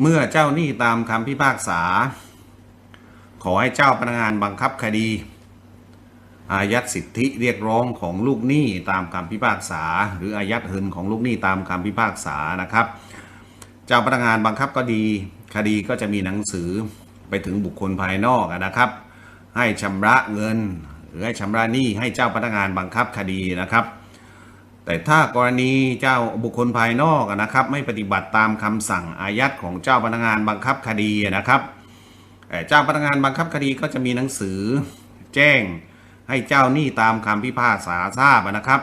เมื่อเจ้าหนี้ตามคำพิพากษา ขอให้เจ้าพนักงานบังคับคดี อายัดสิทธิเรียกร้องของลูกหนี้ตามคำพิพากษา หรืออายัดเงินของลูกหนี้ตามคำพิพากษานะครับ เจ้าพนักงานบังคับก็ดีคดีก็จะมีหนังสือไปถึงบุคคลภายนอกนะครับ ให้ชำระเงิน หรือให้ชำระหนี้ให้เจ้าพนักงานบังคับคดีนะครับ แต่ถ้ากรณีเจ้าบุคคลภายนอกนะครับ ไม่ปฏิบัติตามคำสั่งอายัดของเจ้าพนักงานบังคับคดีนะครับเจ้าพนักงานบังคับคดีก็จะมีหนังสือแจ้งให้เจ้าหนี้ตามคำพิพากษาทราบนะครับ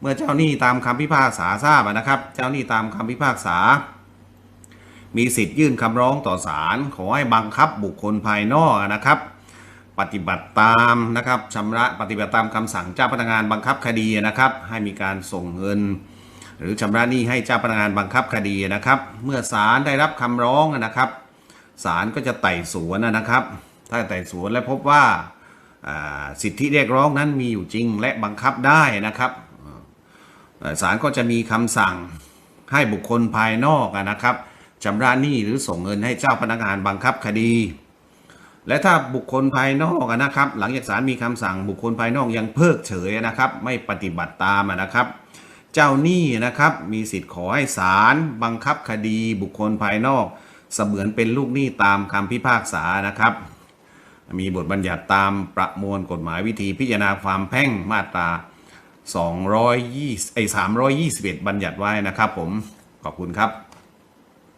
เมื่อเจ้าหนี้ตามคำพิพากษาทราบนะครับ เจ้าหนี้ตามคำพิพากษา มีสิทธิ์ยื่นคำร้องต่อศาลขอให้บังคับบุคคลภายนอกนะครับ ปฏิบัติตามนะครับชำระปฏิบัติตามคำสั่งเจ้าพนักงานบังคับคดีนะครับ ให้มีการส่งเงิน หรือชำระหนี้ให้เจ้าพนักงานบังคับคดีนะครับ เมื่อศาลได้รับคำร้องนะครับศาลก็จะไต่สวนนะครับ ถ้าไต่สวนและพบว่าสิทธิเรียกร้องนั้นมีอยู่จริงและบังคับได้นะครับศาลก็จะมีคำสั่งให้บุคคลภายนอกนะครับชำระหนี้หรือส่งเงินให้เจ้าพนักงานบังคับคดี และถ้าบุคคลภายนอกนะครับ หลังจากศาลมีคำสั่งบุคคลภายนอกยังเพิกเฉยนะครับ ไม่ปฏิบัติตามนะครับ เจ้าหนี้นะครับมีสิทธิ์ขอให้ศาลบังคับคดีบุคคลภายนอก เสมือนเป็นลูกหนี้ตามคำพิพากษานะครับ มีบทบัญญัติตามประมวลกฎหมายวิธีพิจารณาความแพ่งมาตรา220ไอ้321 บัญญัติไว้นะครับผมขอบคุณครับ